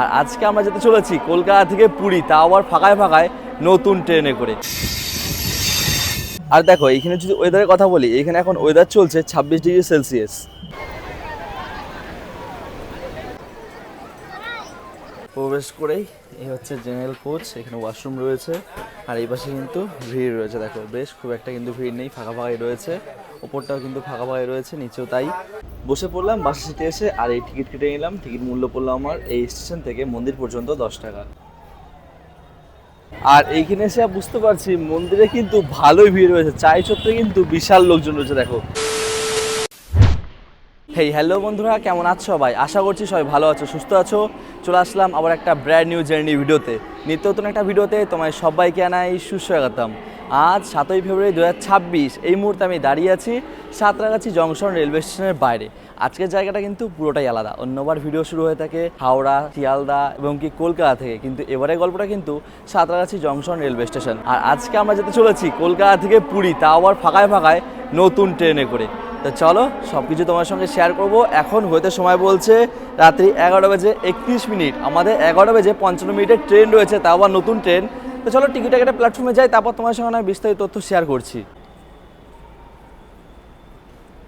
আর আজকে আমরা যেতে চলেছি কলকাতা থেকে পুরী তা আবার ফাঁকায় ফাঁকায় নতুন ট্রেনে করে। আর দেখো, এখানে যদি ওয়েদারের কথা বলি, এখানে এখন ওয়েদার চলছে ছাব্বিশ ডিগ্রি সেলসিয়াস। প্রবেশ করেই এই হচ্ছে জেনারেল কোচ এখানে ওয়াশরুম রয়েছে, আর এই পাশে কিন্তু ভিড় রয়েছে, দেখো, বেশ খুব একটা কিন্তু ভিড় নেই, ফাঁকা ফাঁকাই রয়েছে, ওপরটাও কিন্তু ফাঁকা ফাঁকাই রয়েছে, নিচেও তাই। বসে পড়লাম, বাসে সিটে এসে, আর এই টিকিট কেটে নিলাম টিকিট মূল্য পড়ল আমার এই স্টেশন থেকে মন্দির পর্যন্ত দশ টাকা। আর এইখানে এসে বুঝতে পারছি, মন্দিরে কিন্তু ভালোই ভিড় রয়েছে, চাই সত্ত্বে কিন্তু বিশাল লোকজন রয়েছে, দেখো। হেই হ্যালো বন্ধুরা, কেমন আছো সবাই? আশা করছি সবাই ভালো আছো, সুস্থ আছো। চলে আসলাম আবার একটা ব্র্যান্ড নিউ জার্নি ভিডিওতে নিত্য নতুন একটা ভিডিওতে তোমায় সবাইকে আনাই সুস্বাগতম। আজ সাতই ফেব্রুয়ারি দু ছাব্বিশ, এই মুহূর্তে আমি দাঁড়িয়ে আছি সাঁতরাগাছি জংশন রেলওয়ে স্টেশনের বাইরে। আজকের জায়গাটা কিন্তু পুরোটাই আলাদা। অন্যবার ভিডিও শুরু হয়ে থাকে হাওড়া, শিয়ালদা এবং কি কলকাতা থেকে। কিন্তু এবারের গল্পটা কিন্তু সাঁতরাগাছি জংশন রেলওয়ে স্টেশন। আর আজকে আমরা যেতে চলেছি কলকাতা থেকে পুরী। তা আবার ফাঁকায় ফাঁকায় নতুন ট্রেনে করে। তো চলো সব কিছু তোমার সঙ্গে শেয়ার করব। এখন হইতে সময় বলছে রাত্রি এগারোটা বেজে একত্রিশ মিনিট। আমাদের এগারোটা বেজে পঞ্চান্ন মিনিটের ট্রেন রয়েছে তা আবার নতুন ট্রেন তো চলো টিকিট একটা প্ল্যাটফর্মে যাই, তারপর তোমার সঙ্গে আমি বিস্তারিত তথ্য শেয়ার করছি।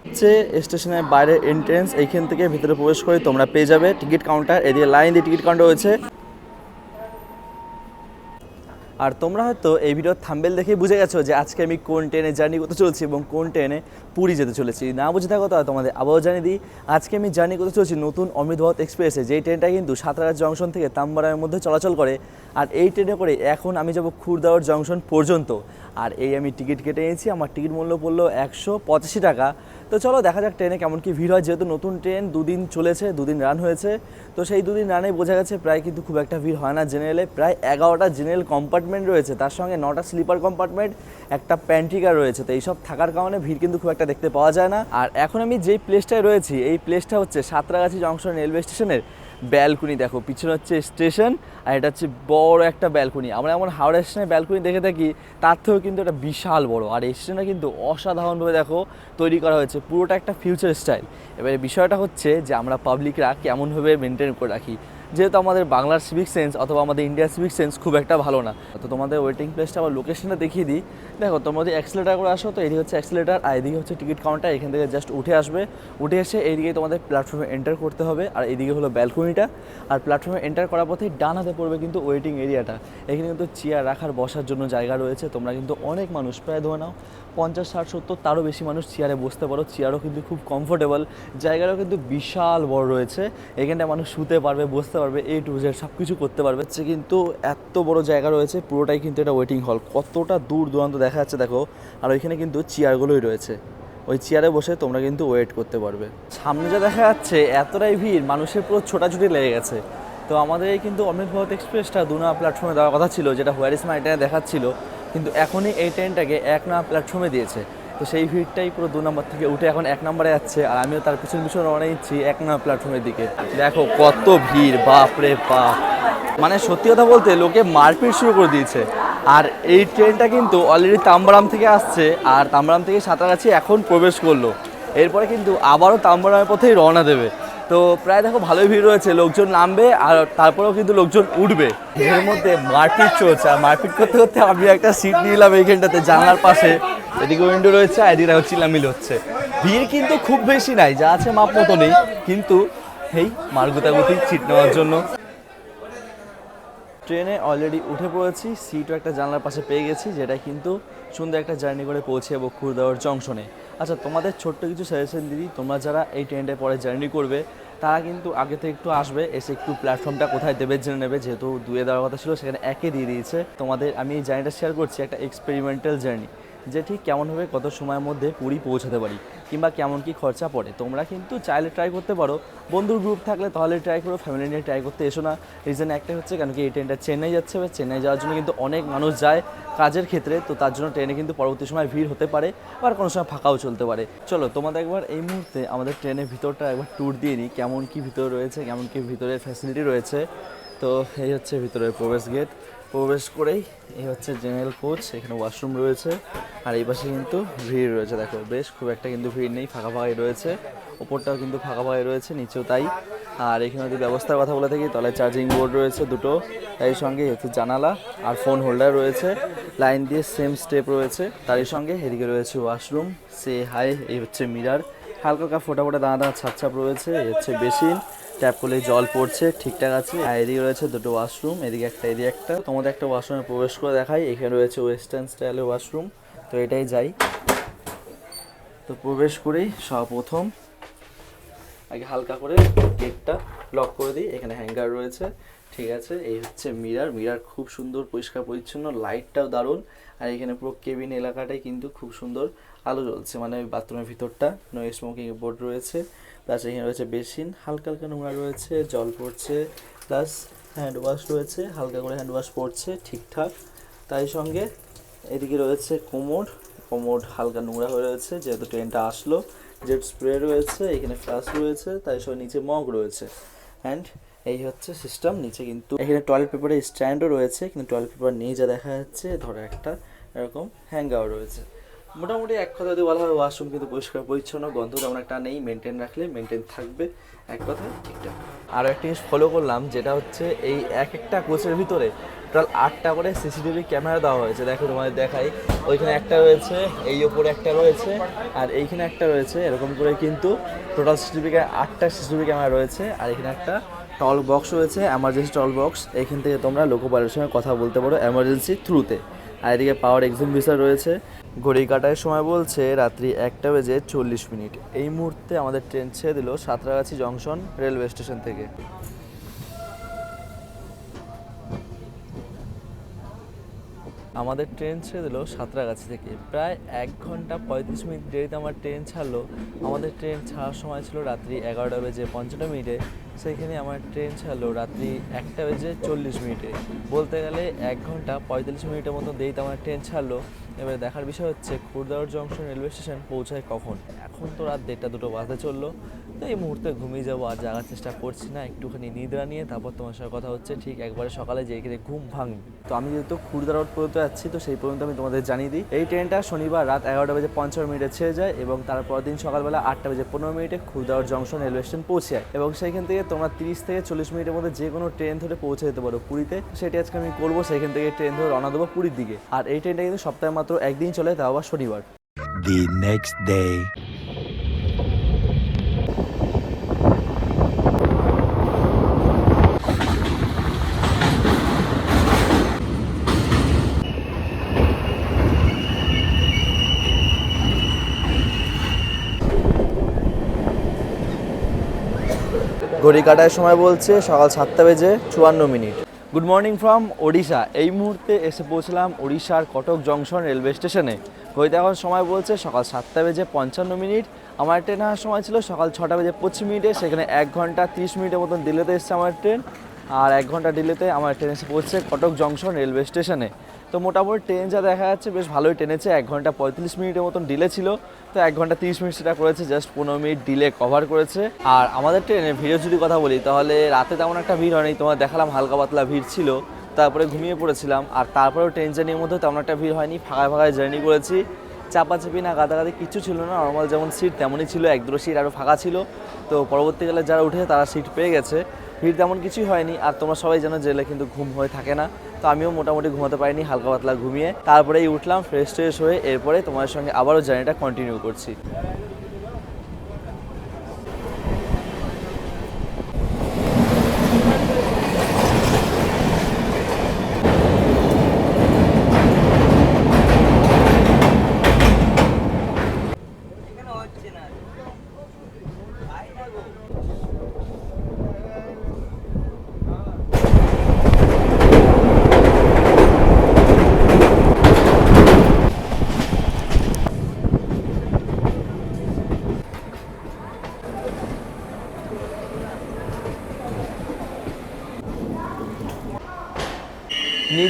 হচ্ছে, স্টেশনের বাইরে এন্ট্রেন্স এইখান থেকে ভিতরে প্রবেশ করে তোমরা পেয়ে যাবে টিকিট কাউন্টার এদিকে লাইন দিয়ে টিকিট কাউন্টার রয়েছে। আর তোমরা হয়তো এই ভিডিওর থাম্বেল দেখে বুঝে গেছো যে আজকে আমি কোন ট্রেনে জার্নি করতে চলছি এবং কোন ট্রেনে পুরী যেতে চলেছি। না বুঝে থাকো তো তোমাদের আবারও জানিয়ে দিই, আজকে আমি জার্নি করতে চলছি নতুন অমৃতভারত এক্সপ্রেসে, যেই ট্রেনটা কিন্তু সাঁতরাগাছ জংশন থেকে তাম্বারামের মধ্যে চলাচল করে। আর এই ট্রেনে করে এখন আমি যাব খুরদাওয়ার জংশন পর্যন্ত। আর এই আমি টিকিট কেটে নিয়েছি আমার টিকিট মূল্য পড়ল একশো পঁচাশি টাকা। তো চলো দেখা যাক ট্রেনে কেমন কি ভিড় হয়। যেহেতু নতুন ট্রেন, দুদিন চলেছে, দুদিন রান হয়েছে। তো সেই দুদিন রানে বোঝা গেছে প্রায় কিন্তু খুব একটা ভিড় হয় না। জেনারেলে প্রায় এগারোটা জেনারেল কম্পার্টমেন্ট রয়েছে। তার সঙ্গে নটা স্লিপার কম্পার্টমেন্ট একটা প্যান্ট্রিকার রয়েছে। তো এইসব থাকার কারণে ভিড় কিন্তু খুব একটা দেখতে পাওয়া যায় না। আর এখন আমি যেই প্লেসটায় রয়েছি, এই প্লেসটা হচ্ছে সাঁতরাগাছি জংশন রেলওয়ে স্টেশনের ব্যালকনি দেখো, পিছনে হচ্ছে স্টেশন আর এটা হচ্ছে বড় একটা ব্যালকনি। আমরা এমন হাওড়া স্টেশনের ব্যালকনি দেখে থাকি, তার থেকেও কিন্তু এটা বিশাল বড়। আর এই স্টেশনটা কিন্তু অসাধারণভাবে দেখো তৈরি করা হয়েছে, পুরোটা একটা ফিউচার স্টাইল এবারে বিষয়টা হচ্ছে যে আমরা পাবলিকরা কেমনভাবে মেনটেন করে রাখি। যেহেতু আমাদের বাংলার সিভিক সেন্স অথবা আমাদের ইন্ডিয়ার সিভিক সেন্স খুব একটা ভালো না। তো তোমাদের ওয়েটিং প্লেসটা বা লোকেশনটা দেখিয়ে দিই। দেখো, তোমরা যদি অ্যাক্সিলেটার করে আসো, তো এদিকে হচ্ছে অ্যাক্সিলেটার আর এদিকে হচ্ছে টিকিট কাউন্টার এখান থেকে জাস্ট উঠে আসবে। উঠে এসে এইদিকে তোমাদের প্ল্যাটফর্মে এন্টার করতে হবে, আর এদিকে হলো ব্যালকনিটা আর প্ল্যাটফর্মে এন্টার করার পথে ডান হাতে পড়বে কিন্তু ওয়েটিং এরিয়াটা এখানে কিন্তু চেয়ার রাখার, বসার জন্য জায়গা রয়েছে। তোমরা কিন্তু অনেক মানুষ প্রায় ধরে নাও। পঞ্চাশ, ষাট, সত্তর, তারও বেশি মানুষ চেয়ারে বসতে পারো। চেয়ারও কিন্তু খুব কমফোর্টেবল জায়গাটাও কিন্তু বিশাল বড় রয়েছে। এখানটায় মানুষ শুতে পারবে, বসতে পারবে এ টু জেড সব কিছু করতে পারবে। হচ্ছে কিন্তু এত বড় জায়গা রয়েছে, পুরোটাই কিন্তু এটা ওয়েটিং হল কতটা দূর দূরান্ত দেখা যাচ্ছে দেখো, আর ওইখানে কিন্তু চেয়ারগুলোই রয়েছে। ওই চেয়ারে বসে তোমরা কিন্তু ওয়েট করতে পারবে। সামনে যা দেখা যাচ্ছে, এতটাই ভিড়, মানুষের পুরো ছোটাছুটি লেগে গেছে। তো আমাদের এই কিন্তু অমৃত ভারত এক্সপ্রেসটা দু নম্বর প্ল্যাটফর্মে দেওয়ার কথা ছিল, যেটা হোয়ারিস মাই ট্রেনে দেখাচ্ছিল। কিন্তু এখনই এই ট্রেনটাকে এক না প্ল্যাটফর্মে দিয়েছে। তো সেই ভিড়টাই পুরো দু নম্বর থেকে উঠে এখন এক নম্বরে যাচ্ছে, আর আমিও তার পিছন পিছন রওনা দিচ্ছি এক নম্বর প্ল্যাটফর্মের দিকে। দেখো কত ভিড় বাপ রে বাপ। মানে সত্যি কথা বলতে লোকে মারপিট শুরু করে দিয়েছে। আর এই ট্রেনটা কিন্তু অলরেডি তাম্বারাম থেকে আসছে, আর তাম্বারাম থেকে সাঁতরাগাছি এখন প্রবেশ করল। এরপরে কিন্তু আবারও তাম্বারামের পথেই রওনা দেবে। তো প্রায় দেখো ভালোই ভিড় রয়েছে, লোকজন নামবে, আর তারপরেও কিন্তু লোকজন উঠবে। এর মধ্যে মারপিট চলছে, আর মারপিট করতে করতে আমি একটা সিট নিলাম এইখানটাতে জানলার পাশে। এদিকে উইন্ডো রয়েছে, আর এদিকে চিল্লামিল হচ্ছে। ভিড় কিন্তু খুব বেশি নাই, যা আছে মাপ মতো নেই। কিন্তু এই মারগুতাগুতি সিট নেওয়ার জন্য। ট্রেনে অলরেডি উঠে পড়েছি সিটও একটা জানলার পাশে পেয়ে গেছি, যেটা কিন্তু সুন্দর একটা জার্নি করে পৌঁছে যাব খুরদাওয়ার জংশনে আচ্ছা তোমাদের ছোট্ট কিছু সাজেশন দিদি তোমরা যারা এই ট্রেনটায় পরে জার্নি করবে, তারা কিন্তু আগে থেকে একটু আসবে, এসে একটু প্ল্যাটফর্মটা কোথায় দেবে জেনে নেবে, যেহেতু দুয়ে দেওয়ার কথা ছিল, সেখানে একে দিয়ে দিয়েছে। তোমাদের, আমি এই জার্নিটা শেয়ার করছি, একটা এক্সপেরিমেন্টাল জার্নি যে ঠিক কেমনভাবে কত সময়ের মধ্যে পুরী পৌঁছাতে পারি কিংবা কেমন কি খরচা পড়ে। তোমরা কিন্তু চাইলে ট্রাই করতে পারো। বন্ধুর গ্রুপ থাকলে তাহলে ট্রাই করো ফ্যামিলি নিয়ে ট্রাই করতে এসো না। রিজন একটাই হচ্ছে কেন কি এই ট্রেনটা চেন্নাই যাচ্ছে, এবার চেন্নাই যাওয়ার জন্য কিন্তু অনেক মানুষ যায় কাজের ক্ষেত্রে, তো তার জন্য ট্রেনে কিন্তু পরবর্তী সময় ভিড় হতে পারে আবার কোনো সময় ফাঁকাও চলতে পারে। চলো, তোমাদের একবার এই মুহূর্তে আমাদের ট্রেনের ভিতরটা একবার ট্যুর দিয়ে নিই, কেমন কি ভিতরে রয়েছে, কেমন কি ভিতরের ফ্যাসিলিটি রয়েছে। তো এই হচ্ছে ভিতরের প্রবেশ গেট প্রবেশ করেই এই হচ্ছে জেনারেল কোচ এখানে ওয়াশরুম রয়েছে। আর এই পাশে কিন্তু ভিড় রয়েছে, দেখো, বেশ খুব একটা কিন্তু ভিড় নেই, ফাঁকা ফাঁকাই রয়েছে। ওপরটাও কিন্তু ফাঁকা ফাঁকাই রয়েছে, নিচেও তাই। আর এখানে যদি ব্যবস্থার কথা বলে থাকি তাহলে চার্জিং বোর্ড রয়েছে দুটো তার সঙ্গে হচ্ছে জানালা আর ফোন হোল্ডার রয়েছে। লাইন দিয়ে সেম স্টেপ রয়েছে, তারই সঙ্গে এদিকে রয়েছে ওয়াশরুম সে হাই এই হচ্ছে মিরার হালকা হালকা ফোটা ফোটা দাঁড়া দানা ছাপ ছাপ রয়েছে, এই হচ্ছে বেসিন ট্যাপ করলে জল পড়ছে, ঠিকঠাক আছে। আর এদিকে রয়েছে দুটো ওয়াশরুম, এদিকে একটা এদিকে একটা। তোমাদের একটা ওয়াশরুমে প্রবেশ করে দেখাই, এখানে রয়েছে ওয়েস্টার্ন স্টাইলের ওয়াশরুম। তো এটাই যাই। তো প্রবেশ করেই সর্বপ্রথম। আগে হালকা করে গেটটা লক করে দিই, এখানে হ্যাঙ্গার রয়েছে, ঠিক আছে। এই হচ্ছে মিরার মিরার খুব সুন্দর, পরিষ্কার, পরিচ্ছন্ন, লাইটটাও দারুণ। আর এখানে পুরো কেবিন এলাকাটাই কিন্তু খুব সুন্দর। আলো জ্বলছে মানে বাথরুমের ভিতরটা। নো স্মোকিং বোর্ড রয়েছে প্লাস এখানে রয়েছে বেসিন হালকা হালকা নোংরা রয়েছে, জল পড়ছে প্লাস হ্যান্ড ওয়াশ রয়েছে, হালকা করে হ্যান্ড ওয়াশ পড়ছে, ঠিকঠাক। তাই সঙ্গে এদিকে রয়েছে কোমর কোমর হালকা নোংরা হয়ে রয়েছে, যেহেতু ট্রেনটা আসলো। জেট স্প্রে রয়েছে, এখানে ফ্লাস রয়েছে, তাই সব নিচে মগ রয়েছে। অ্যান্ড এই হচ্ছে সিস্টেম নিচে কিন্তু এখানে টয়লেট পেপারের স্ট্যান্ডও রয়েছে, কিন্তু টয়লেট পেপার নেই যা দেখা যাচ্ছে, ধরো একটা এরকম হ্যাঙ্গাও রয়েছে। মোটামুটি এক কথা যদি বলা হয় ওয়াশরুম কিন্তু পরিষ্কার, পরিচ্ছন্ন, গন্ধ তেমন একটা নেই মেনটেন রাখলে মেনটেন থাকবে, এক কথায় ঠিকঠাক। আরও একটা জিনিস ফলো করলাম, যেটা হচ্ছে এই এক একটা কোচের ভিতরে টোটাল আটটা করে সিসিটিভি ক্যামেরা দেওয়া হয়েছে। দেখো তোমাদের দেখাই, ওইখানে একটা রয়েছে, এই ওপরে একটা রয়েছে, আর এইখানে একটা রয়েছে, এরকম করে কিন্তু টোটাল সিসিটিভি আটটা সিসিটিভি ক্যামেরা রয়েছে, আর এখানে একটা টল বক্স রয়েছে এমার্জেন্সি টল বক্স এখান থেকে তোমরা লোকো পাইলটের সঙ্গে কথা বলতে পারো এমার্জেন্সি থ্রুতে আর এদিকে পাওয়ার এক্সিবিশন রয়েছে ঘড়ি কাটার সময় বলছে রাত্রি একটা বেজে চল্লিশ মিনিট। এই মুহূর্তে আমাদের ট্রেন ছেড়ে দিল সাঁতরাগাছি জংশন রেলওয়ে স্টেশন থেকে। আমাদের ট্রেন ছেড়ে দিল সাঁতরাগাছি থেকে। প্রায় এক ঘণ্টা পঁয়ত্রিশ মিনিট দেরিতে আমার ট্রেন ছাড়লো। আমাদের ট্রেন ছাড়ার সময় ছিল রাত্রি এগারোটা বেজে পঞ্চান্ন মিনিটে। সেইখানে আমার ট্রেন ছাড়লো রাত্রি একটা বেজে চল্লিশ মিনিটে। বলতে গেলে এক ঘণ্টা পঁয়তাল্লিশ মিনিটের মতো দেরিতে আমার ট্রেন ছাড়লো। এবারে দেখার বিষয় হচ্ছে খুরদাওয়ার জংশন রেলওয়ে স্টেশন পৌঁছায় কখন? এখন তো রাত দেড়টা দুটো বাজতে চলল। তো এই মুহূর্তে ঘুমিয়ে যাব, আর জাগার চেষ্টা করছি না। একটুখানি নিদ্রা নিয়ে তারপর তোমার সঙ্গে কথা হচ্ছে। ঠিক একবারে সকালে যে এখানে ঘুম ভাঙবে। তো আমি যেহেতু খুরদা রোড পর্যন্ত যাচ্ছি, তো সেই পর্যন্ত আমি তোমাদের জানিয়ে দিই। এই ট্রেনটা শনিবার রাত এগারোটা বাজে পঞ্চান্ন মিনিটে ছেড়ে যায় এবং তারপর দিন সকালবেলা আটটা বাজে পনেরো মিনিটে খুরদাওয়ার জংশন রেলওয়ে স্টেশন পৌঁছে যায়। এবং সেইখান থেকে তোমরা তিরিশ থেকে চল্লিশ মিনিটের মধ্যে যে কোনো ট্রেন ধরে পৌঁছে যেতে পারো পুরীতে। সেটি আজকে আমি করব, সেইখান থেকে ট্রেন ধরে রওনা দেবো পুরীর দিকে। আর এই ট্রেনটা কিন্তু সপ্তাহে মাত্র একদিন চলে তাও আবার শনিবার the next day. ঘড়ি কাটার সময় বলছে সকাল সাতটা বেজে চুয়ান্ন minute good morning from Odisha এই মুহূর্তে এসে পৌঁছলাম ওড়িশার কটক জংশন রেলওয়ে স্টেশনে। হইতে এখন সময় বলছে সকাল সাতটা বেজে পঞ্চান্ন মিনিট। আমার ট্রেন আসার সময় ছিল সকাল ছটা বেজে পঁচিশ মিনিটে। সেখানে এক ঘণ্টা তিরিশ মিনিটের মতন দিল্লিতে এসছে আমার ট্রেন। আর এক ঘণ্টা দিল্লিতে আমার ট্রেন এসে পৌঁছছে কটক জংশন রেলওয়ে স্টেশনে। তো মোটামুটি ট্রেন যা দেখা যাচ্ছে বেশ ভালোই টেনেছে এক ঘণ্টা পঁয়ত্রিশ মিনিটের মতন ডিলে ছিল। তো এক ঘণ্টা তিরিশ মিনিট সেটা করেছে জাস্ট পনেরো মিনিট ডিলে কভার করেছে। আর আমাদের ট্রেনে ভিড়ের যদি কথা বলি, তাহলে রাতে তেমন একটা ভিড় হয়নি। তোমার দেখালাম হালকা পাতলা ভিড় ছিল। তারপরে ঘুমিয়ে পড়েছিলাম। আর তারপরেও ট্রেন জার্নির মধ্যে তেমন একটা ভিড় হয়নি। ফাঁকায় ফাঁকায় জার্নি করেছি। চাপাচাপি না, গাদাগাদি কিছু ছিল না। নর্মাল যেমন সিট তেমনই ছিল। এক দুটো সিট আরও ফাঁকা ছিল। তো পরবর্তীকালে যারা উঠে তারা সিট পেয়ে গেছে। ভিড় তেমন কিছুই হয়নি, আর তোমরা সবাই জানো জেলে কিন্তু ঘুম হয়ে থাকে না, তো আমিও মোটামুটি ঘুমাতে পারিনি, হালকা পাতলা ঘুমিয়ে। তারপরেই উঠলাম ফ্রেশ ট্রেশ হয়ে এরপরে তোমাদের সঙ্গে আবারও জার্নিটা কন্টিনিউ করছি।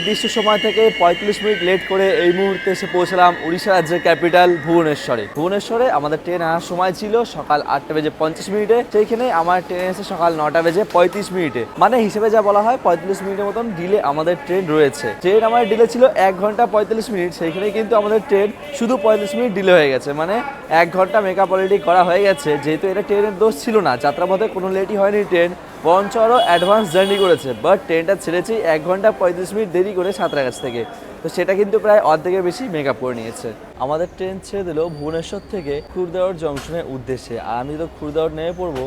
নির্দিষ্ট সময় থেকে পঁয়ত্রিশ মিনিট লেট করে এই মুহূর্তে এসে পৌঁছলাম উড়িষ্যা রাজ্যের ক্যাপিটাল ভুবনেশ্বরে। ভুবনেশ্বরে আমাদের ট্রেন আসার সময় ছিল সকাল আটটা বেজে পঞ্চাশ মিনিটে। সেইখানে আমার ট্রেন এসে সকাল নটা বেজে পঁয়ত্রিশ মিনিটে। মানে হিসেবে যা বলা হয় পঁয়ত্রিশ মিনিটের মতন ডিলে আমাদের ট্রেন রয়েছে। ট্রেন আমার ডিলে ছিল এক ঘণ্টা পঁয়তাল্লিশ মিনিট। সেইখানে কিন্তু আমাদের ট্রেন শুধু পঁয়ত্রিশ মিনিট ডিলে হয়ে গেছে। মানে এক ঘণ্টা মেকআপ অলরেডি করা হয়ে গেছে। যেহেতু এটা ট্রেনের দোষ ছিল না। যাত্রাপথে কোনো লেটই হয়নি ট্রেন। বরঞ্চ আরও অ্যাডভান্স জার্নি করেছে। বাট ট্রেনটা ছেড়েছি এক ঘণ্টা পঁয়ত্রিশ মিনিট দেরি করে সাঁতরাগাছ থেকে। তো সেটা কিন্তু প্রায় অর্ধেকের বেশি মেকআপ করে নিয়েছে। আমাদের ট্রেন ছেড়ে দিল ভুবনেশ্বর থেকে খুরদাওয়ার জংশনের উদ্দেশ্যে। আর আমি তো খুরদাওয়ার নেমে পড়ব,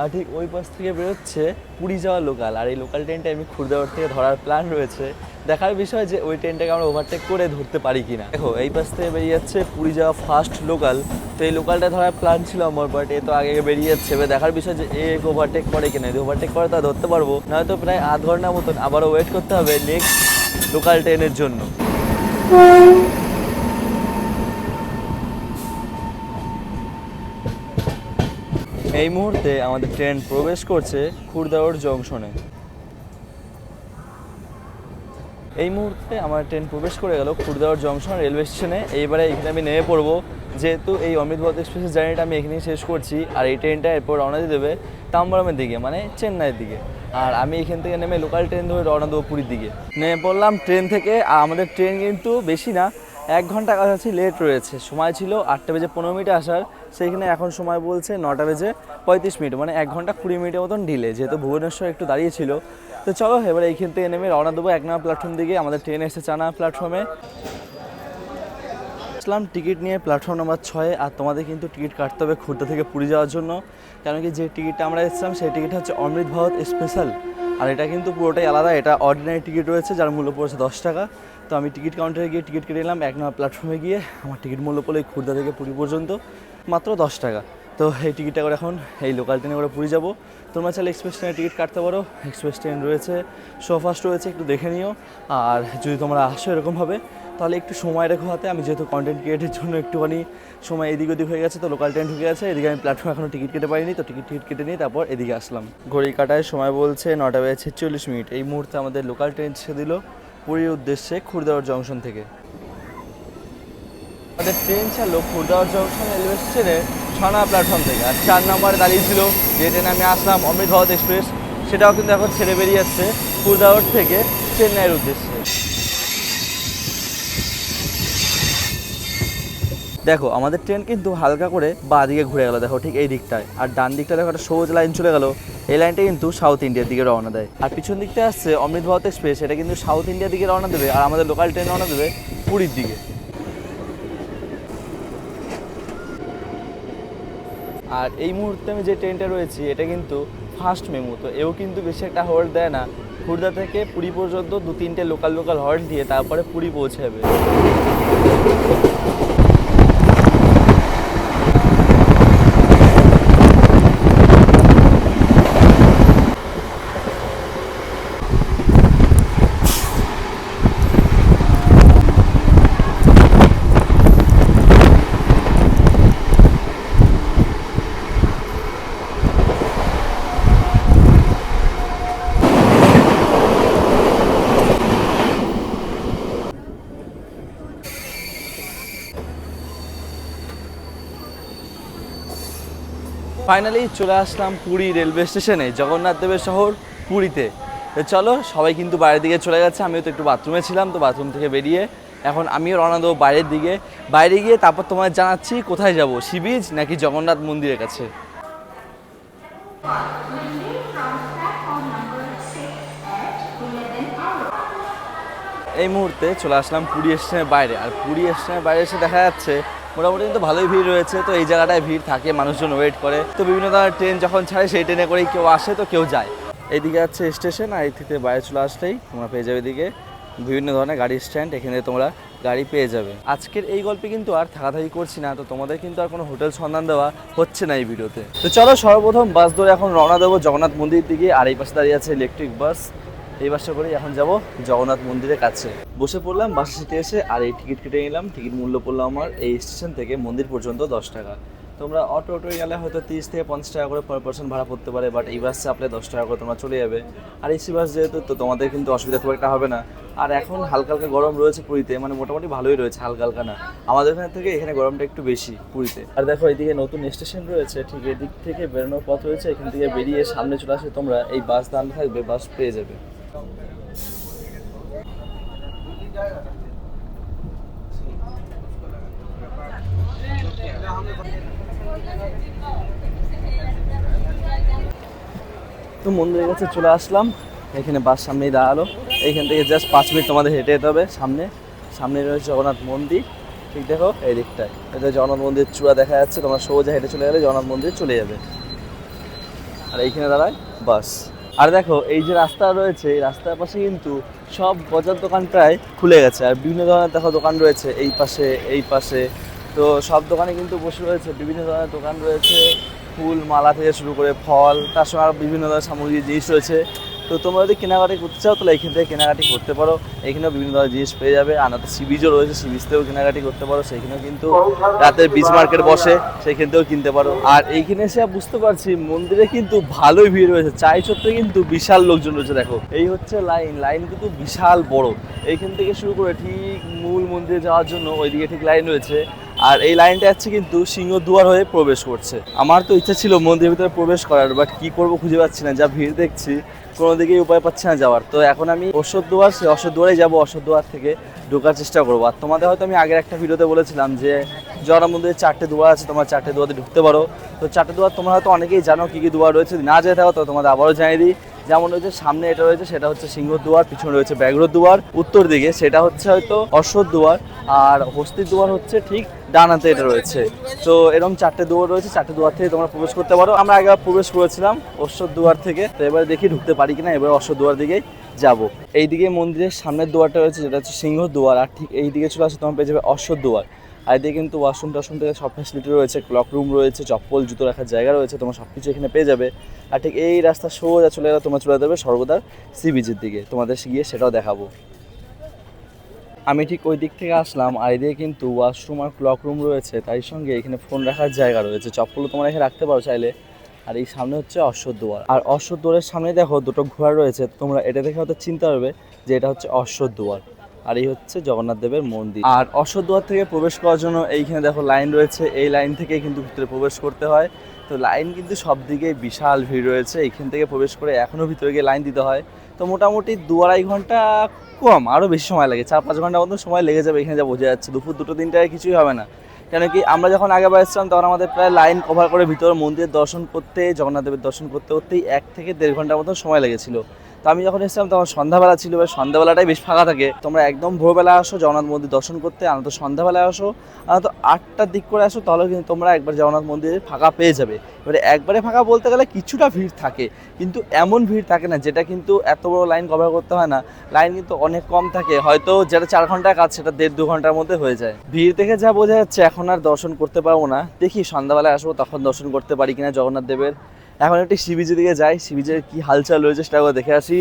আর ঠিক ওই পাশ থেকে বেরোচ্ছে পুরী যাওয়ার লোকাল আর এই লোকাল ট্রেনটা আমি খুরদাওয়ার থেকে ধরার প্ল্যান রয়েছে। দেখার বিষয় যে ওই ট্রেনটাকে আমরা ওভারটেক করে ধরতে পারি কি না দেখো, এই পাশ থেকে বেরিয়ে যাচ্ছে পুরী যাওয়া ফার্স্ট লোকাল তো এই লোকালটা ধরার প্ল্যান ছিল আমার বাট এ তো আগে বেরিয়ে যাচ্ছে এবার দেখার বিষয় যে এ ওভারটেক করে কিনা। যদি ওভারটেক করে তা ধরতে পারব। নয়তো প্রায় আধ ঘণ্টার মতন আবারও ওয়েট করতে হবে। নেক্সট লোকাল ট্রেনের জন্য। এই মুহূর্তে আমাদের ট্রেন প্রবেশ করছে খুরদাওর জংশনে। এই মুহূর্তে আমার ট্রেন প্রবেশ করে গেল খুরদাওয়ার জংশন রেলওয়ে স্টেশনে। এইবারে এখানে আমি নেমে পড়ব। যেহেতু এই অমৃত ভারত এক্সপ্রেসের জার্নিটা আমি এখানেই শেষ করছি। আর এই ট্রেনটা এরপর রওনা দিয়ে দেবে তাম্বারামের দিকে মানে চেন্নাইয়ের দিকে। আর আমি এখান থেকে নেমে লোকাল ট্রেন ধরে রওনা দেবো পুরীর দিকে। নেমে পড়লাম ট্রেন থেকে, আর আমাদের ট্রেন কিন্তু বেশি না, এক ঘণ্টা কাছাকাছি লেট রয়েছে। সময় ছিল আটটা বেজে পনেরো মিনিটে আসার, সেইখানে এখন সময় বলছে নটা বেজে পঁয়ত্রিশ মিনিট মানে এক ঘণ্টা কুড়ি মিনিটের মতন ডিলে যেহেতু ভুবনেশ্বর একটু দাঁড়িয়েছিল তো চলো, এবার এইখান থেকে নেমে রওনা দেবো এক নম্বর প্ল্যাটফর্ম দিকে। আমাদের ট্রেন এসে চানা প্ল্যাটফর্মে আসলাম, টিকিট নিয়ে প্ল্যাটফর্ম নাম্বার ছয়ে, আর তোমাদের কিন্তু টিকিট কাটতে হবে খুর্দা থেকে পুরী যাওয়ার জন্য। কারণ কি যে টিকিটটা আমরা এসেছিলাম, সেই টিকিটটা হচ্ছে অমৃত ভারত স্পেশাল আর এটা কিন্তু পুরোটাই আলাদা, এটা অর্ডিনারি টিকিট রয়েছে, যার মূল্য পড়েছে দশ টাকা। তো আমি টিকিট কাউন্টারে গিয়ে টিকিট কেটে নিলাম, এক নম্বর প্ল্যাটফর্মে গিয়ে আমার টিকিট মূল্য পড়ল এই খুর্দা থেকে পুরী পর্যন্ত, মাত্র দশ টাকা। তো এই টিকিটটা করে এখন এই লোকাল ট্রেনে করে পুরী যাব। তোমরা চাইলে এক্সপ্রেস ট্রেনের টিকিট কাটতে পারো এক্সপ্রেস ট্রেন রয়েছে সোফাস্ট রয়েছে, একটু দেখে নিও। আর যদি তোমরা আসো এরকমভাবে তাহলে একটু সময় রেখো হাতে, আমি যেহেতু কন্টেন্ট ক্রিয়েটের জন্য একটুখানি সময় এদিক ওদিক হয়ে গেছে, তো লোকাল ট্রেন ঢুকে গেছে, এদিকে আমি প্ল্যাটফর্ম এখনও টিকিট কেটে পারিনি তো টিকিট টিকিট কেটে নিয়ে তারপর এদিকে আসলাম। ঘড়ি কাটায় সময় বলছে নটা বেজে ছেচল্লিশ মিনিট। এই মুহূর্তে আমাদের লোকাল ট্রেন ছেড়ে দিল পুরীর উদ্দেশ্যে খুরদাওয়ার জংশন থেকে। আমাদের ট্রেন ছাড়লো খুরদাওয়ার জংশন রেলওয়ে স্টেশনে ছনা প্ল্যাটফর্ম থেকে। আর চার নম্বরে দাঁড়িয়েছিল, যে ট্রেনে আমি আসলাম, অমৃত ভারত এক্সপ্রেস সেটাও কিন্তু এখন ছেড়ে বেরিয়ে যাচ্ছে খুরদাওয়ার থেকে চেন্নাইয়ের উদ্দেশ্যে। দেখো, আমাদের ট্রেন কিন্তু হালকা করে বাঁ দিকে ঘুরে গেল, দেখো ঠিক এই দিকটায়। আর ডান দিকটা দেখো একটা সবুজ লাইন চলে গেল, এই লাইনটা কিন্তু সাউথ ইন্ডিয়ার দিকে রওনা দেয়। আর পিছন দিকটা আসছে অমৃত ভারত এক্সপ্রেস এটা কিন্তু সাউথ ইন্ডিয়ার দিকে রওনা দেবে, আর আমাদের লোকাল ট্রেন রওনা দেবে পুরীর দিকে। আর এই মুহূর্তে আমি যে ট্রেনটা রয়েছি, এটা কিন্তু ফার্স্ট মেমো তো এও কিন্তু বেশি একটা হল্ট দেয় না। খুর্দা থেকে পুরী পর্যন্ত দু তিনটে লোকাল লোকাল হল্ট দিয়ে তারপরে পুরী পৌঁছে ফাইনালি চলে আসলাম পুরী রেলওয়ে স্টেশনে জগন্নাথ দেবের শহর পুরীতে। তো চলো, সবাই কিন্তু বাইরের দিকে চলে গেছে, আমিও তো একটু বাথরুমে ছিলাম, তো বাথরুম থেকে বেরিয়ে এখন আমিও রওনা দেবো বাইরের দিকে। বাইরে গিয়ে তারপর তোমায় জানাচ্ছি কোথায় যাব সি বিচ নাকি জগন্নাথ মন্দিরের কাছে? এই মুহূর্তে চলে আসলাম পুরী স্টেশনের বাইরে, আর পুরী স্টেশনের বাইরে এসে দেখা যাচ্ছে মোটামুটি কিন্তু ভালোই ভিড় রয়েছে, তো এই জায়গাটায় ভিড় থাকে, মানুষজন ওয়েট করে। তো বিভিন্ন ধরনের ট্রেন যখন ছাড়ে, সেই ট্রেনে করেই কেউ আসে, তো কেউ যায়। এইদিকে আছে স্টেশন আর থেকে বাইরে চলে আসলেই তোমরা পেয়ে যাবে এদিকে। বিভিন্ন ধরনের গাড়ি স্ট্যান্ড এখানে তোমরা গাড়ি পেয়ে যাবে। আজকের এই গল্পে কিন্তু আর থাকাথাকি করছি না, তো তোমাদের কিন্তু আর কোনো হোটেল সন্ধান দেওয়া হচ্ছে না এই ভিডিওতে। তো চলো সর্বপ্রথম বাস ধরে এখন রওনা দেবো জগন্নাথ মন্দির দিকে, আর এই পাশে দাঁড়িয়ে আছে ইলেকট্রিক বাস এই বাসটা করে এখন যাব জগন্নাথ মন্দিরের কাছে। বসে পড়লাম, বাসে সিটে এসে আর এই টিকিট কেটে নিলাম। টিকিট মূল্য পড়ল আমার এই স্টেশন থেকে মন্দির পর্যন্ত দশ টাকা। তোমরা অটো অটো গেলে হয়তো তিরিশ থেকে পঞ্চাশ টাকা করে পার পার্সন ভাড়া পড়তে পারে বাট এই বাসে আপনি দশ টাকা করে তোমরা চলে যাবে। আর এসি বাস যেহেতু, তো তোমাদের কিন্তু অসুবিধা খুব একটা হবে না। আর এখন হালকা হালকা গরম রয়েছে পুরীতে মানে মোটামুটি ভালোই রয়েছে, হালকা হালকা না। আমাদের এখান থেকে এখানে গরমটা একটু বেশি পুরীতে। আর দেখো এইদিকে নতুন স্টেশন রয়েছে, ঠিক এদিক থেকে বেরোনোর পথ রয়েছে। এখান থেকে বেরিয়ে সামনে চলে আসে তোমরা এই বাস দাঁড়ানো থাকবে, বাস পেয়ে যাবে। তো মন্দিরের কাছে চলে আসলাম। এখানে বাস সামনেই দাঁড়াল। এইখান থেকে জাস্ট পাঁচ মিনিট তোমাদের হেঁটে যেতে হবে সামনে। সামনে রয়েছে জগন্নাথ মন্দির। ঠিক দেখো, এই দিকটায়। এটা জগন্নাথ মন্দির চূড়া দেখা যাচ্ছে, তোমরা সোজা হেঁটে চলে গেলে জগন্নাথ মন্দির চলে যাবে। আর এইখানে দাঁড়ায় বাস। আর দেখো, এই যে রাস্তা রয়েছে, এই রাস্তার পাশে কিন্তু সব বাজার দোকান প্রায় খুলে গেছে। আর বিভিন্ন ধরনের দেখো দোকান রয়েছে, এই পাশে এই পাশে। তো সব দোকানে কিন্তু বসে রয়েছে বিভিন্ন ধরনের দোকান রয়েছে। ফুল, মালা থেকে শুরু করে ফল, তার সঙ্গে আরও বিভিন্ন ধরনের সামগ্রী জিনিস রয়েছে। তো তোমরা যদি কেনাকাটি করতে চাও, তাহলে এখান থেকে কেনাকাটি করতে পারো। এখানেও বিভিন্ন ধরনের জিনিস পেয়ে যাবে। আর সি বিচও রয়েছে, সি বিচ থেকেও কেনাকাটি করতে পারো। সেইখানেও কিন্তু রাতের বিচ মার্কেট বসে, সেইখান থেকেও কিনতে পারো। আর এইখানে এসে বুঝতে পারছি, মন্দিরে কিন্তু ভালোই ভিড় রয়েছে। চাই সত্ত্বে কিন্তু বিশাল লোকজন রয়েছে, দেখো। এই হচ্ছে লাইন। লাইন কিন্তু বিশাল বড়। এইখান থেকে শুরু করে ঠিক মূল মন্দিরে যাওয়ার জন্য ওইদিকে ঠিক লাইন রয়েছে। আর এই লাইনটা যাচ্ছে কিন্তু সিংহদুয়ার হয়ে প্রবেশ করছে। আমার তো ইচ্ছা ছিল মন্দিরের ভিতরে প্রবেশ করার বাট কি করব খুঁজে পাচ্ছি না, যা ভিড় দেখছি কোনো দিকেই উপায় পাচ্ছি না যাওয়ার। তো এখন আমি অশ্বদ্দুয়ার সে অশ্বদ্দুয়ারে যাব অশ্বদ্দুয়ার থেকে ঢোকার চেষ্টা করব। আর তোমাদের হয়তো আমি আগের একটা ভিডিওতে বলেছিলাম যে জগন্নাথ মন্দিরে চারটে দুয়ার আছে, তোমার চারটে দুয়ারে ঢুকতে পারো। তো চারটে দুয়ার তোমরা হয়তো অনেকেই জানো কী কী দুয়ার রয়েছে না যেতে থাকো তো তোমাদের আবারও জানিয়ে দিই। যেমন রয়েছে সামনে এটা রয়েছে, সেটা হচ্ছে সিংহ দুয়ার, পিছনে রয়েছে ব্যাঘ্র দুয়ার। উত্তর দিকে সেটা হচ্ছে হয়তো অশ্বর দুয়ার আর হস্তির দুয়ার হচ্ছে ঠিক ডানাতে এটা রয়েছে। তো এরকম চারটে দুয়ার রয়েছে, চারটে দুয়ার থেকে তোমরা প্রবেশ করতে পারো। আমরা আগে প্রবেশ করেছিলাম অশ্বর দুয়ার থেকে, তো এবার দেখি ঢুকতে পারি কিনা, এবার অশ্বর দুয়ার দিকে যাব। এইদিকে মন্দিরের সামনের দুয়ারটা রয়েছে, যেটা হচ্ছে সিংহ দুয়ার, আর ঠিক এই দিকে চলে আসে, তোমার পেয়ে যাবে অশ্বর দুয়ার। আর এদিকে কিন্তু ওয়াশরুম টাশরুম থেকে সব ফ্যাসিলিটি রয়েছে ক্লক রুম রয়েছে, চপ্পল, জুতো রাখার জায়গা রয়েছে, তোমার সব কিছু এখানে পেয়ে যাবে। আর ঠিক এই রাস্তা সোজা চলে গেলে তোমরা চলে যাবে সর্বদার সি বিচের দিকে। তোমাদের গিয়ে সেটাও দেখাবো। আমি ঠিক ওই দিক থেকে আসলাম, আর এদিকে কিন্তু ওয়াশরুম আর ক্লক রুম রয়েছে তাই সঙ্গে এখানে ফোন রাখার জায়গা রয়েছে। চপ্পলও তোমরা এখানে রাখতে পারো চাইলে। আর এই সামনে হচ্ছে অশ্বদ্বার আর অশ্বদ্বারের সামনে দেখো দুটো ঘোড়া রয়েছে, তোমরা এটা দেখে হয়তো চিনতে পারবে যে এটা হচ্ছে অশ্বদ্বার আর এই হচ্ছে জগন্নাথ দেবের মন্দির। আর অশ্বদ্বার থেকে প্রবেশ করার জন্য এইখানে দেখো লাইন রয়েছে, এই লাইন থেকেই কিন্তু ভিতরে প্রবেশ করতে হয়। তো লাইন কিন্তু সব দিকে বিশাল ভিড় রয়েছে, এইখান থেকে প্রবেশ করে এখনও ভিতরে গিয়ে লাইন দিতে হয়। তো মোটামুটি দু আড়াই ঘণ্টা কম, আরও বেশি সময় লাগে, চার পাঁচ ঘণ্টার মতো সময় লেগে যাবে এখানে যা বোঝা যাচ্ছে। দুপুর দুটো তিনটায় কিছুই হবে না। কেন কি আমরা যখন আগে এসেছিলাম, তখন আমাদের প্রায় লাইন কভার করে ভিতরে মন্দির দর্শন করতে, জগন্নাথ দেবের দর্শন করতে, করতেই এক থেকে দেড় ঘণ্টার মতো সময় লেগেছিল। তো আমি যখন এসেছিলাম, তখন সন্ধ্যাবেলা ছিল, এবার সন্ধ্যাবেলাটাই বেশ ফাঁকা থাকে। তোমরা একদম ভোরবেলা আসো, জগন্নাথ মন্দির দর্শন করতে আনন্দ সন্ধ্যাবেলায় আসো আনন্দ আটটার দিক করে আসো, তাহলে কিন্তু তোমরা একবার জগন্নাথ মন্দিরে ফাঁকা পেয়ে যাবে। এবারে একবারে ফাঁকা বলতে গেলে কিছুটা ভিড় থাকে, কিন্তু এমন ভিড় থাকে না, যেটা কিন্তু এত বড় লাইন কভার করতে হয় না। লাইন কিন্তু অনেক কম থাকে, হয়তো যেটা চার ঘণ্টার কাজ, সেটা দেড় দু ঘণ্টার মধ্যে হয়ে যায়। ভিড় দেখে যা বোঝা যাচ্ছে, এখন আর দর্শন করতে পারব না। দেখি সন্ধ্যাবেলায় আসব, তখন দর্শন করতে পারি কিনা জগন্নাথ দেবের। এখন একটি সিবিজের দিকে যাই, সিবিজের কি হালচাল রয়েছে সেটা দেখে আসি।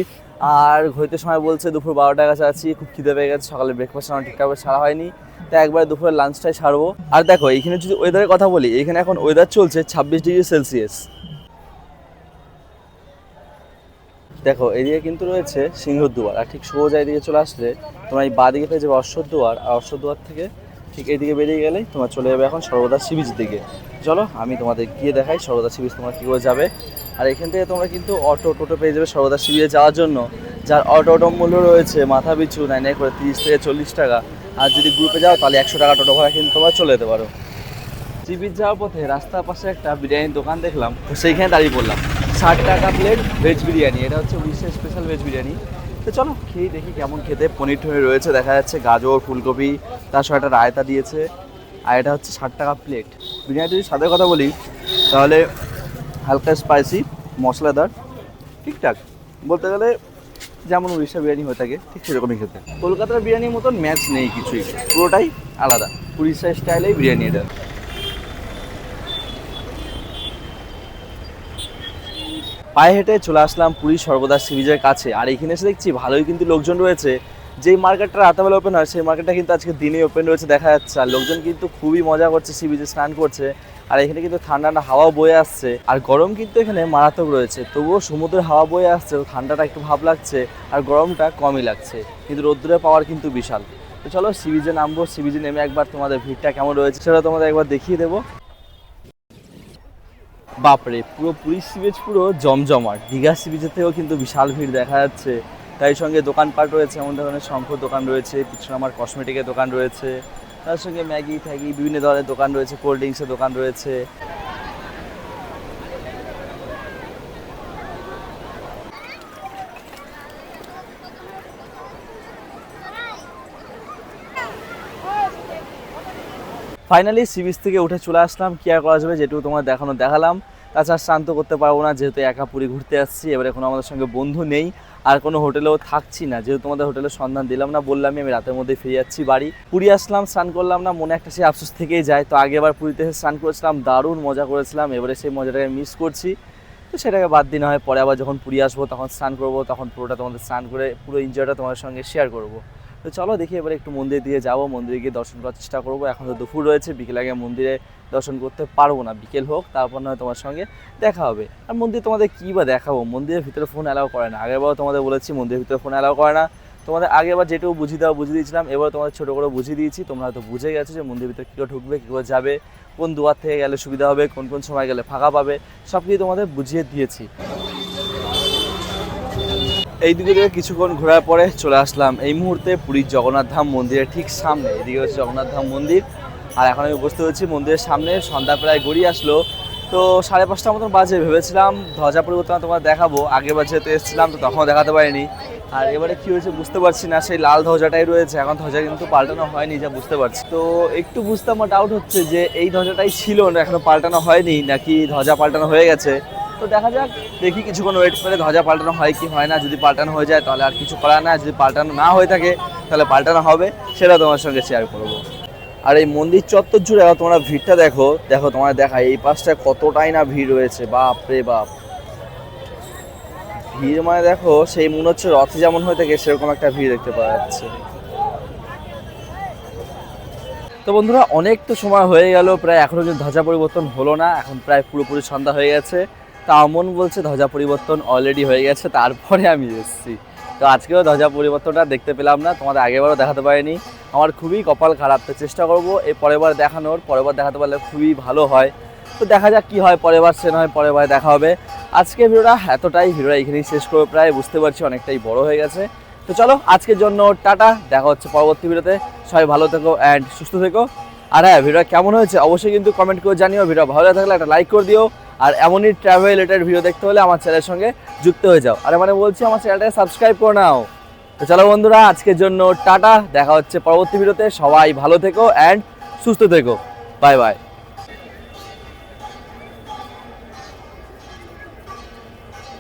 আর ঘড়িতে সময় বলছে দুপুর বারোটার কাছে আছি, খুব খিদে পেয়ে গেছে, সকালে ব্রেকফাস্ট আমার ঠিকঠাকভাবে সারা হয়নি। তাই একবার দুপুরের লাঞ্চটাই ছাড়বো। আর দেখো, এখানে যদি ওয়েদারের কথা বলি, এখানে এখন ওয়েদার চলছে ছাব্বিশ ডিগ্রি সেলসিয়াস। দেখো, এদিকে কিন্তু রয়েছে সিংহদুয়ার আর ঠিক সোজা এদিকে চলে আসলে তোমার এই বাঁ দিকে পেয়ে যাবে অশ্বদ্বার আর অশ্বদ্বার থেকে ঠিক এইদিকে বেরিয়ে গেলে তোমার চলে যাবে এখন সর্বদা সিবিচ দিকে। চলো, আমি তোমাদের গিয়ে দেখাই সর্বদা সিবিচ তোমরা কী করে যাবে। আর এখান থেকে তোমরা কিন্তু অটো, টোটো পেয়ে যাবে সর্বদা সিবিচে যাওয়ার জন্য। যার অটো অটো মূল্য রয়েছে মাথা পিছু, নাই নাই করে তিরিশ থেকে চল্লিশ টাকা। আর যদি গ্রুপে যাও, তাহলে একশো টাকা টোটো ভাড়া কিন্তু তোমরা চলে যেতে পারো। সি বিচ যাওয়ার পথে রাস্তার পাশে একটা বিরিয়ানির দোকান দেখলাম, তো সেইখানে দাঁড়িয়ে পড়লাম। ষাট টাকা প্লেট ভেজ বিরিয়ানি, এটা হচ্ছে উড়িষ্যার স্পেশাল ভেজ বিরিয়ানি। তো চলো খেয়ে দেখি কেমন খেতে। পনির টনির রয়েছে, দেখা যাচ্ছে গাজর, ফুলকপি, তার সঙ্গে একটা রায়তা দিয়েছে। আর এটা হচ্ছে ষাট টাকা প্লেট বিরিয়ানি যদি স্বাদের কথা বলি, তাহলে হালকা স্পাইসি মশলাদার, ঠিকঠাক। বলতে গেলে যেমন উড়িষ্যা বিরিয়ানি হয়ে থাকে, ঠিক সেরকমই খেতে। কলকাতার বিরিয়ানির মতন ম্যাচ নেই কিছুই, পুরোটাই আলাদা। উড়িষ্যা স্টাইলেই বিরিয়ানি এটা। পায়ে হেঁটে চলে আসলাম পুরী সর্বদা সিরিজের কাছে। আর এখানে এসে দেখছি ভালোই কিন্তু লোকজন রয়েছে। যেই মার্কেটটা রাতেবেলা ওপেন হয়, সেই মার্কেটটা কিন্তু আজকে দিনে ওপেন রয়েছে দেখা যাচ্ছে। আর লোকজন কিন্তু খুবই মজা করছে সি বিচে স্নান করছে। আর এখানে কিন্তু ঠান্ডা ঠান্ডা হাওয়া বয়ে আসছে। আর গরম কিন্তু এখানে মারাত্মক রয়েছে। তবুও সমুদ্রের হাওয়া বয়ে আসছে ঠান্ডাটা একটু ভাব লাগছে। আর গরমটা কমই লাগছে। কিন্তু রোদ্দুরের পাওয়ার কিন্তু বিশাল। তো চলো সিবিজে নামবো। সিবিজে নেমে একবার তোমাদের ভিড়টা কেমন রয়েছে, সেটা তোমাদের একবার দেখিয়ে দেবো। বাপরে, পুরো পুরী সিবিচ পুরো জমজমাট। দীঘা সিবিচের থেকেও কিন্তু বিশাল ভিড় দেখা যাচ্ছে। তাই সঙ্গে দোকানপাট রয়েছে, এমন ধরনের শঙ্খ দোকান রয়েছে, পিছনে আমার কসমেটিকের দোকান রয়েছে। তার সঙ্গে ম্যাগি ফ্যাগি বিভিন্ন ধরনের দোকান রয়েছে কোল্ড ড্রিঙ্কসের দোকান রয়েছে। ফাইনালি সি বিচ থেকে উঠে চলে আসলাম। কি আর করা যাবে যেটুকু তোমার দেখানো দেখালাম। তাছাড়া শান্ত করতে পারব না, যেহেতু একা পুরী ঘুরতে আসছি। এবারে কোনো আমাদের সঙ্গে বন্ধু নেই। আর কোনো হোটেলেও থাকছি না। যেহেতু তোমাদের হোটেলের সন্ধান দিলাম না, বললামই আমি রাতের মধ্যে ফিরে যাচ্ছি বাড়ি। পুরী আসলাম, স্নান করলাম না, মনে একটা সেই আফসোস থেকেই যায়। তো আগে এবার পুরীতে এসে স্নান করেছিলাম, দারুণ মজা করেছিলাম। এবারে সেই মজাটাকে মিস করছি। তো সেটাকে বাদ দিন হয় পরে আবার যখন পুরী আসব, তখন স্নান করব, তখন পুরোটা তোমাদের স্নান করে, পুরো এনজয়টা তোমাদের সঙ্গে শেয়ার করব। তো চলো দেখি এবারে একটু মন্দির দিয়ে যাব, মন্দিরে গিয়ে দর্শন করার চেষ্টা করব। এখন তো দুপুর রয়েছে, বিকেল আগে মন্দিরে দর্শন করতে পারব না। বিকেল হোক, তারপর নয় তোমার সঙ্গে দেখা হবে। আর মন্দির তোমাদের কী বা দেখাবো? মন্দিরের ভিতরে ফোন অ্যালাউ করে না। আগেরবারও তোমাদের বলেছি, মন্দিরের ভিতরে ফোন অ্যালাউ করে না। তোমাদের আগেবার যেটুকু বুঝিয়ে দেওয়া, বুঝিয়ে দিয়েছিলাম, এবার তোমাদের ছোটো করে বুঝিয়ে দিয়েছি। তোমরা হয়তো বুঝে গেছো যে মন্দিরের ভিতরে কী করে ঢুকবে, কী করে যাবে, কোন দুয়ার থেকে গেলে সুবিধা হবে, কোন কোন সময় গেলে ফাঁকা পাবে সব কিছু তোমাদের বুঝিয়ে দিয়েছি। এই দিকে থেকে কিছুক্ষণ ঘোরার পরে চলে আসলাম এই মুহূর্তে পুরীর জগন্নাথ ধাম মন্দিরের ঠিক সামনে। এদিকে হচ্ছে জগন্নাথ ধাম মন্দির। আর এখন আমি উপস্থিত হচ্ছি মন্দিরের সামনে, সন্ধ্যা প্রায় গড়িয়ে আসলো। তো সাড়ে পাঁচটার মতন বাজে ভেবেছিলাম ধ্বজা পরিবর্তন তোমার দেখাবো। আগেবার যেহেতু এসেছিলাম, তো তখনও দেখাতে পারিনি। আর এবারে কী হয়েছে বুঝতে পারছি না, সেই লাল ধ্বজাটাই রয়েছে। এখন ধ্বজা কিন্তু পাল্টানো হয়নি, যা বুঝতে পারছি। তো একটু বুঝতে আমার ডাউট হচ্ছে যে এই ধ্বজাটাই ছিল না এখনও পাল্টানো হয়নি, নাকি ধ্বজা পাল্টানো হয়ে গেছে। তো দেখা যাক, দেখি কিছুক্ষণ ওয়েট করে ধ্বজা পাল্টানো হয় কি হয় না। যদি পাল্টানো হয়ে যায় তাহলে আর কিছু করার না যদি পাল্টানো না হয়ে থাকে তাহলে পাল্টানো হবে, সেটা তোমার সঙ্গে শেয়ার করব। আর এই মন্দির চত্বর জুড়ে তোমরা ভিড়টা দেখো দেখো তোমার দেখায়, এই পাশটায় কতটাই না ভিড় রয়েছে, বাপ রে বাপ। ভিড় মানে দেখো, সেই মনে হচ্ছে রথে যেমন হয়ে থাকে, সেরকম একটা ভিড় দেখতে পাওয়া যাচ্ছে। তো বন্ধুরা, অনেক তো সময় হয়ে গেল, প্রায় এখনও কিন্তু ধ্বজা পরিবর্তন হলো না, এখন প্রায় পুরোপুরি সন্ধ্যা হয়ে গেছে। তা আমন বলছে, ধ্বজা পরিবর্তন অলরেডি হয়ে গেছে, তারপরে আমি এসেছি। তো আজকেও ধ্বজা পরিবর্তনটা দেখতে পেলাম না, তোমাদের আগেবারও দেখাতে পারিনি। আমার খুবই কপাল খারাপ, তো চেষ্টা করব এই পরের বার দেখানোর পরের বার দেখাতে পারলে খুবই ভালো হয়। তো দেখা যাক কী হয় পরের বার সে নয় পরের বার দেখা হবে। আজকে ভিডিওটা এতটাই, ভিডিওটা এখানেই শেষ করব, প্রায় বুঝতে পারছি অনেকটাই বড় হয়ে গেছে। তো চলো, আজকের জন্য টাটা, দেখা হচ্ছে পরবর্তী ভিডিওতে। সবাই ভালো থেকো অ্যান্ড সুস্থ থেকো। আর হ্যাঁ ভিডিও কেমন হয়েছে অবশ্যই কিন্তু কমেন্ট করে জানিও ভিডিও ভালো থাকলে একটা লাইক করে দিও। আর এমনই ট্রাভেল রিলেটেড ভিডিও দেখতে হলে আমার চ্যানেলের সঙ্গে যুক্ত হয়ে যাও। আর মানে বলছি আমার চ্যানেলটাকে সাবস্ক্রাইব করে নাও। তো চলো বন্ধুরা, আজকের জন্য টাটা। দেখা হচ্ছে পরবর্তী ভিডিওতে সবাই ভালো থেকো অ্যান্ড সুস্থ থেকো। Bye bye